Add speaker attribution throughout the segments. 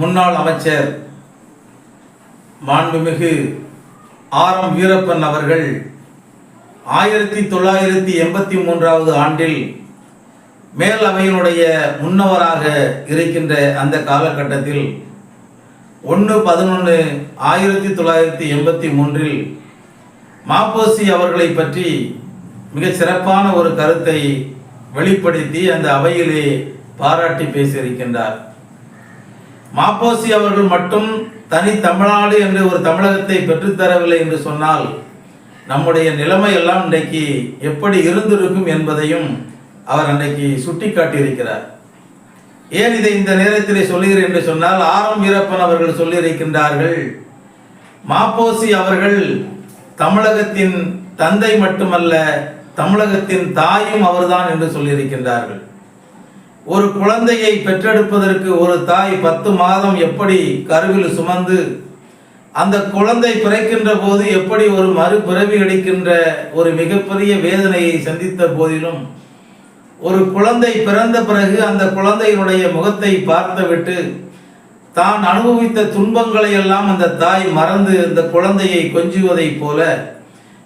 Speaker 1: முன்னாள் அமைச்சர் மாண்புமிகு ஆர் எம் வீரப்பன் அவர்கள் ஆயிரத்தி தொள்ளாயிரத்தி எண்பத்தி மூன்றாவது ஆண்டில் மேலவையினுடைய முன்னவராக இருக்கின்ற அந்த காலகட்டத்தில் ஒன்று பதினொன்று ஆயிரத்தி தொள்ளாயிரத்தி எண்பத்தி மூன்றில் மாப்போசி அவர்களை பற்றி மிக சிறப்பான ஒரு கருத்தை வெளிப்படுத்தி அந்த அவையிலே பாராட்டி பேசியிருக்கின்றார். மாப்போசி அவர்கள் மட்டும் தனி தமிழ்நாடு என்று ஒரு தமிழகத்தை பெற்றுத்தரவில்லை என்று சொன்னால் நம்முடைய நிலைமை எல்லாம் இன்றைக்கு எப்படி இருந்திருக்கும் என்பதையும் அவர் அன்றைக்கு சுட்டிக்காட்டியிருக்கிறார். ஏன் இதை இந்த நேரத்திலே சொல்லுகிறேன் என்று சொன்னால் ஆரம் வீரப்பன் அவர்கள் சொல்லியிருக்கின்றார்கள் மாப்போசி அவர்கள் தமிழகத்தின் தந்தை மட்டுமல்ல தமிழகத்தின் தாயும் அவர்தான் என்று சொல்லியிருக்கின்றார்கள். ஒரு குழந்தையை பெற்றெடுப்பதற்கு ஒரு தாய் பத்து மாதம் எப்படி கருவில் சுமந்து அந்த குழந்தை பிறக்கின்ற போது எப்படி ஒரு மறுபிறவி அடிக்கின்ற ஒரு மிகப்பெரிய வேதனையை சந்தித்த போதிலும் ஒரு குழந்தை பிறந்த பிறகு அந்த குழந்தையினுடைய முகத்தை பார்த்துவிட்டு தான் அனுபவித்த துன்பங்களை எல்லாம் அந்த தாய் மறந்து அந்த குழந்தையை கொஞ்சுவதைப் போல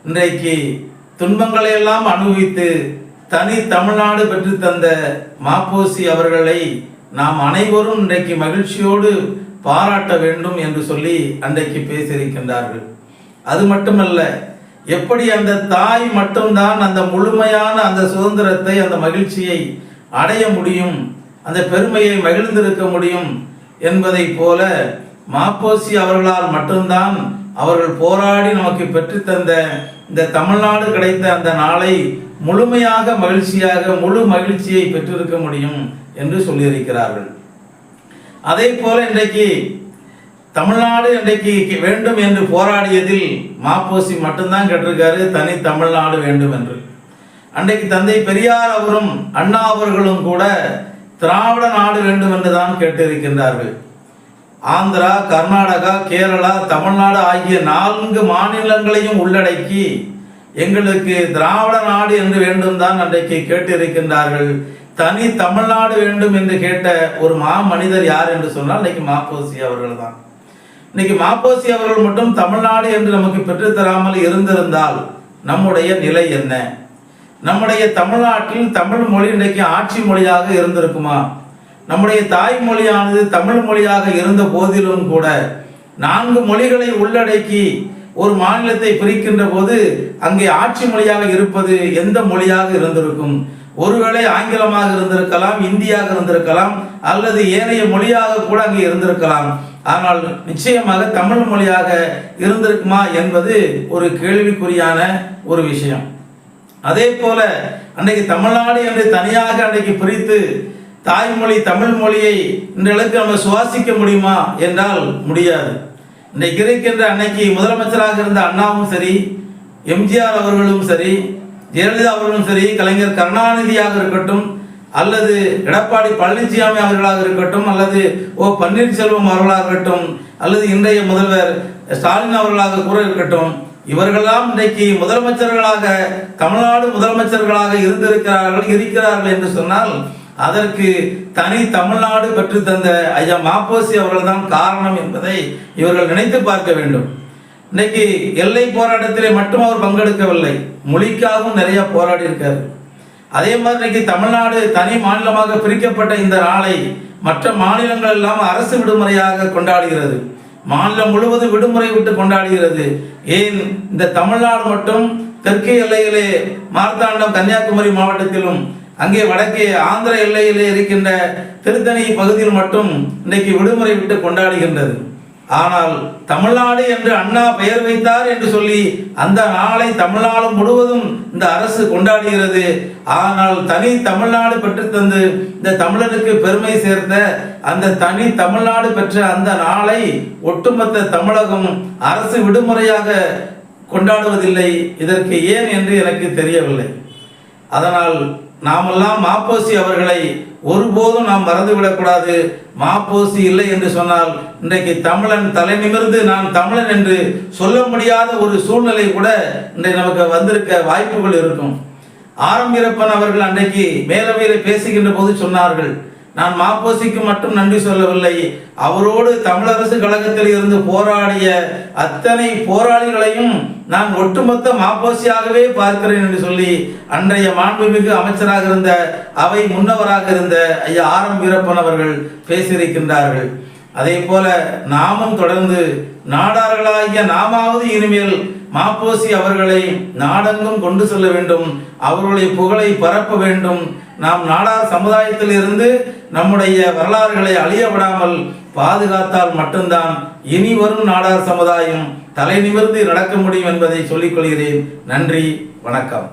Speaker 1: இன்றைக்கு துன்பங்களையெல்லாம் அனுபவித்து தனி தமிழ்நாடு பெற்று தந்த மாப்போசி அவர்களை நாம் அனைவரும் இன்றைக்கு மகிழ்ச்சியோடு பாராட்ட வேண்டும் என்று சொல்லி அன்றைக்கு பேசியிருக்கின்றார்கள். அது மட்டுமல்ல எப்படி அந்த தாய் மட்டும்தான் அந்த முழுமையான அந்த சுதந்திரத்தை அந்த மகிழ்ச்சியை அடைய முடியும் அந்த பெருமையை மகிழ்ந்திருக்க முடியும் என்பதை போல மாப்போசி அவர்களால் மட்டும்தான் அவர்கள் போராடி நமக்கு பெற்றுத்தந்த இந்த தமிழ்நாடு கிடைத்த அந்த நாளை முழுமையாக மகிழ்ச்சியாக முழு மகிழ்ச்சியை பெற்றிருக்க முடியும் என்று சொல்லியிருக்கிறார்கள். அதே போல இன்றைக்கு தமிழ்நாடு இன்றைக்கு வேண்டும் என்று போராடியதில் மாப்போசி மட்டும்தான் கேட்டிருக்காரு தனி தமிழ்நாடு வேண்டும் என்று. அன்றைக்கு தந்தை பெரியார் அவரும் அண்ணா அவர்களும் கூட திராவிட நாடு வேண்டும் என்று தான் கேட்டிருக்கின்றார்கள். ஆந்திரா கர்நாடகா கேரளா தமிழ்நாடு ஆகிய நான்கு மாநிலங்களையும் உள்ளடக்கி எங்களுக்கு திராவிட நாடு என்று வேண்டும் தான் அன்றைக்கு கேட்டிருக்கின்றார்கள். தனி தமிழ்நாடு வேண்டும் என்று கேட்ட ஒரு மா மனிதர் யார் என்று சொன்னால் இன்னைக்கு மாப்போசி அவர்கள் தான் இன்னைக்கு மாப்போசி அவர்கள் மட்டும் தமிழ்நாடு என்று நமக்கு பெற்றுத்தராமல் இருந்திருந்தால் நம்முடைய நிலை என்ன? நம்முடைய தமிழ்நாட்டில் தமிழ் மொழி இன்றைக்கு ஆட்சி மொழியாக இருந்திருக்குமா? நம்முடைய தாய்மொழியானது தமிழ் மொழியாக இருந்த போதிலும் கூட நான்கு மொழிகளை உள்ளடக்கி ஒரு மாநிலத்தை பிரிக்கின்ற போது அங்கே ஆட்சி மொழியாக இருப்பது எந்த மொழியாக இருந்திருக்கும்? ஒருவேளை ஆங்கிலமாக இருந்திருக்கலாம் இந்தியாக இருந்திருக்கலாம் அல்லது ஏனைய மொழியாக கூட அங்கே இருந்திருக்கலாம். ஆனால் நிச்சயமாக தமிழ் மொழியாக இருந்திருக்குமா என்பது ஒரு கேள்விக்குறியான ஒரு விஷயம். அதே போல அன்றைக்கு தமிழ்நாடு என்று தனியாக அன்றைக்கு பிரித்து தாய்மொழி தமிழ் மொழியை இன்றளவுக்கு நம்ம சுவாசிக்க முடியுமா? என்றால் முடியாது. இன்றைக்கு இருக்கின்ற அன்னைக்கு முதலமைச்சராக இருந்த அண்ணாவும் சரி எம்ஜிஆர் அவர்களும் சரி ஜெயலலிதா அவர்களும் சரி கலைஞர் கருணாநிதியாக இருக்கட்டும் அல்லது எடப்பாடி பழனிசாமி அவர்களாக இருக்கட்டும் அல்லது ஓ பன்னீர்செல்வம் அவர்களாக இருக்கட்டும் அல்லது இன்றைய முதல்வர் ஸ்டாலின் அவர்களாக கூட இருக்கட்டும் இவர்களெல்லாம் இன்றைக்கு முதலமைச்சர்களாக தமிழ்நாடு முதலமைச்சர்களாக இருந்திருக்கிறார்கள் இருக்கிறார்கள் என்று சொன்னால் அதற்கு தனி தமிழ்நாடு பெற்று தந்த ஐயா மாப்போசி அவர்கள் தான் காரணம் என்பதை இவர்கள் நினைத்து பார்க்க வேண்டும். இன்னைக்கு எல்லை போராட்டத்திலே மட்டும் அவர் பங்கெடுக்கவில்லை. மொழிக்காகவும் நிறைய போராடி இருக்காரு அதே மாதிரி இன்னைக்கு தமிழ்நாடு தனி மாநிலமாக பிரிக்கப்பட்ட இந்த நாளை மற்ற மாநிலங்கள் எல்லாம் அரசு விடுமுறையாக கொண்டாடுகிறது. மாநிலம் முழுவதும் விடுமுறை விட்டு கொண்டாடுகிறது. ஏன் இந்த தமிழ்நாடு மட்டும் தெற்கு எல்லையிலே மார்த்தாண்டம் கன்னியாகுமரி மாவட்டத்திலும் அங்கே வடக்கே ஆந்திர எல்லையிலே இருக்கின்ற திருத்தணி பகுதியில் மட்டும் இன்னைக்கு விடுமுறை விட்டு கொண்டாடுகின்றது. ஆனால் தமிழ்நாடு என்று அண்ணா பெயர் வைத்தார் என்று சொல்லி அந்த நாளை தமிழ்நாடு முழுவதும் இந்த அரசு கொண்டாடுகிறது. ஆனால் தனி தமிழ்நாடு பெற்றுத்தந்து இந்த தமிழனுக்கு பெருமை சேர்த்த அந்த தனி தமிழ்நாடு பெற்ற அந்த நாளை ஒட்டுமொத்த தமிழகம் அரசு விடுமுறையாக கொண்டாடுவதில்லை. இதற்கு ஏன் என்று எனக்கு தெரியவில்லை. அதனால் நாமெல்லாம் மாப்போசி அவர்களை ஒருபோதும் நாம் மறந்துவிடக்கூடாது. மாப்போசி இல்லை என்று சொன்னால் இன்றைக்கு தமிழன் தலை நிமிர்ந்து நான் தமிழன் என்று சொல்ல முடியாத ஒரு சூழ்நிலை கூட இன்றைக்கு நமக்கு வந்திருக்க வாய்ப்புகள் இருக்கும். ஆரம்பிரப்பன் அவர்கள் அன்றைக்கு மேலவையில் பேசுகின்ற போது சொன்னார்கள் நான் மாப்போசிக்கு மட்டும் நன்றி சொல்லவில்லை. அவரோடு தமிழரசு கழகத்தில் இருந்து போராடிய அத்தனை போராளிகளையும் நான் ஒட்டுமொத்த மாப்போசியாகவே பார்க்கிறேன் என்று சொல்லி அன்றைய மாண்புமிகு அமைச்சராக இருந்த அவை முன்னவராக இருந்த ஐயா ஆர் எம் வீரப்பன் அவர்கள் பேசியிருக்கின்றார்கள். அதே போல நாமும் தொடர்ந்து நாடார்களாகிய நாமாவது இனிமேல் மாப்போசி அவர்களை நாடெங்கும் கொண்டு செல்ல வேண்டும். அவர்களுடைய புகழை பரப்ப வேண்டும். நாம் நாடார் சமுதாயத்தில் இருந்து நம்முடைய வரலாறுகளை அழிய விடாமல் பாதுகாத்தால் மட்டும்தான் இனி வரும் நாடார் சமுதாயம் தலை நிமிர்ந்து நடக்க முடியும் என்பதை சொல்லிக் கொள்கிறேன். நன்றி வணக்கம்.